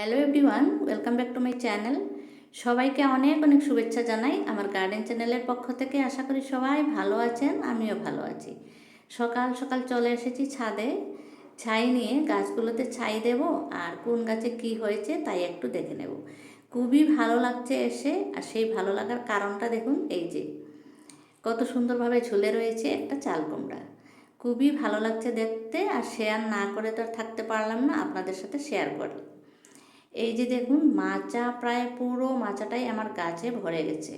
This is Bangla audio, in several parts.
Hello everyone welcome back to my channel সবাইকে অনেক অনেক শুভেচ্ছা জানাই। আমার গার্ডেন চ্যানেলের পক্ষ থেকে আশা করি সবাই ভালো আছেন, আমিও ভালো আছি। সকাল সকাল চলে এসেছি ছাদে। ছাই নিয়ে গাছগুলোতে ছাই দেব আর কোন গাছে কি হয়েছে তাই একটু দেখে নেব। খুবই ভালো লাগছে এসে আর সেই ভালো লাগার কারণটা দেখুন, এই যে কত সুন্দরভাবে ঝুলে রয়েছে একটা চাল কুমড়া। খুবই ভালো লাগছে দেখতে আর শেয়ার না করে তো থাকতে পারলাম না, আপনাদের সাথে শেয়ার করলাম এই যে দেখুন, মাচা প্রায় পুরো মাচাটাই আমার গাছে ভরে গেছে।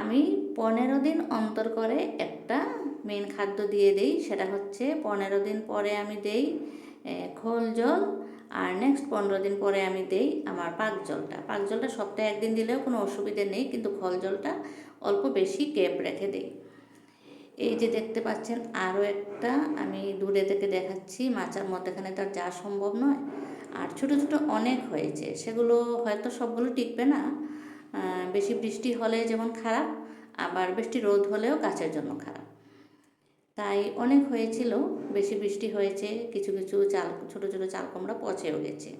আমি পনেরো দিন অন্তর করে একটা মেন খাদ্য দিয়ে দিই, সেটা হচ্ছে পনেরো দিন পরে আমি দেই খোল জল, আর নেক্সট পনেরো দিন পরে আমি দেই আমার পাক জলটা। পাক জলটা সপ্তাহে একদিন দিলেও কোনো অসুবিধে নেই, কিন্তু খোল জলটা অল্প বেশি কেপ রেখে দেই। এই যে দেখতে পাচ্ছেন, আরও একটা আমি দূরে থেকে দেখাচ্ছি, মাচার মধ্যেখানে তো আর যাওয়া সম্ভব নয়। আর ছোট ছোট অনেক হয়েছে, সেগুলো হয়তো সবগুলো টিকবে না। বেশি বৃষ্টি হলে যেমন খারাপ, আবার বৃষ্টি রোদ হলেও গাছের জন্য খারাপ। তাই অনেক হয়েছিল, বেশি বৃষ্টি হয়েছে, কিছু কিছু চাল, ছোট ছোট চাল কুমড়া পচেও গেছে।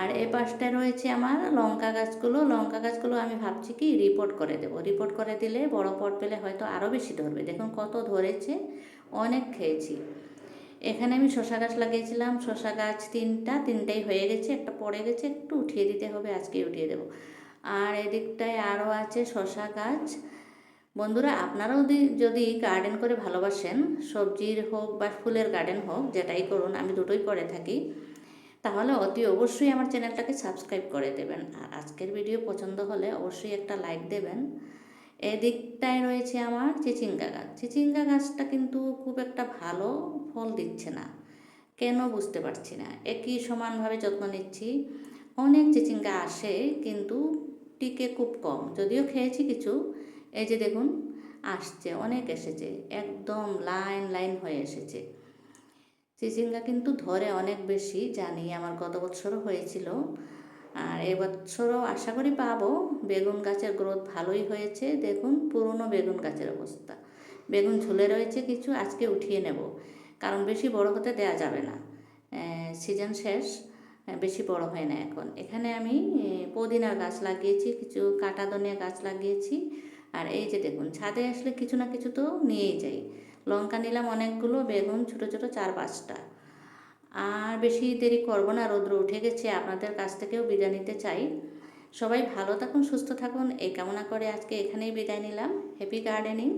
আর এ পাশটায় রয়েছে আমার লঙ্কা গাছগুলো লঙ্কা গাছগুলো আমি ভাবছি কি রিপোর্ট করে দেবো। রিপোর্ট করে দিলে বড় পট পেলে হয়তো আরও বেশি ধরবে। দেখুন কত ধরেছে, অনেক খেয়েছি। এখানে আমি শশা গাছ লাগিয়েছিলাম। শশা গাছ তিনটা, তিনটাই হয়ে গেছে, একটা পড়ে গেছে, একটু উঠিয়ে দিতে হবে আজকে উঠিয়ে দেবো। আর এদিকটায় আরও আছে শশা গাছ। বন্ধুরা, আপনারাও যদি- যদি গার্ডেন করে ভালোবাসেন, সবজির হোক বা ফুলের গার্ডেন হোক, যেটাই করুন, আমি দুটোই করে থাকি, তাহলে অতি অবশ্যই আমার চ্যানেলটাকে সাবস্ক্রাইব করে দেবেন। আর আজকের ভিডিও পছন্দ হলে অবশ্যই একটা লাইক দেবেন। এদিকটায় রয়েছে আমার চিচিঙ্গা গাছ। চিচিঙ্গা গাছটা কিন্তু খুব একটা ভালো ফল দিচ্ছে না। কেন বুঝতে পারছি না। একই সমানভাবে যত্ন নিচ্ছি। অনেক চিচিঙ্গা আসে কিন্তু টিকে খুব কম। যদিও খেয়েছি কিছু। এই যে দেখুন, আসছে, অনেক এসেছে। একদম লাইন লাইন হয়ে এসেছে। চিচিঙ্গা কিন্তু ধরে অনেক বেশি জানি আমার গত বছরও হয়েছিল। আর এবছরও আশা করি পাবো। বেগুন গাছের গ্রোথ ভালোই হয়েছে। দেখুন, পুরনো বেগুন গাছের অবস্থা। বেগুন ঝুলে রয়েছে কিছু, আজকে উঠিয়ে নেব। কারণ বেশি বড় হতে দেয়া যাবে না। সিজন শেষ বেশি বড় হয় না এখন। এখানে আমি পুদিনার গাছ লাগিয়েছি, কিছু কাটা ধনিয়া গাছ লাগিয়েছি। আর এই যে দেখুন, ছাদে আসলে কিছু না কিছু তো নিয়েই যাই। লঙ্কা নিলাম অনেকগুলো, বেগুন ছোট ছোট চার পাঁচটা। আর বেশি দেরি করব না, রৌদ্র উঠে গেছে, আপনাদের কাছ থেকেও বিদায় নিতে চাই। সবাই ভালো থাকুন, সুস্থ থাকুন, এই কামনা করে আজকে এখানেই বিদায় নিলাম। Happy gardening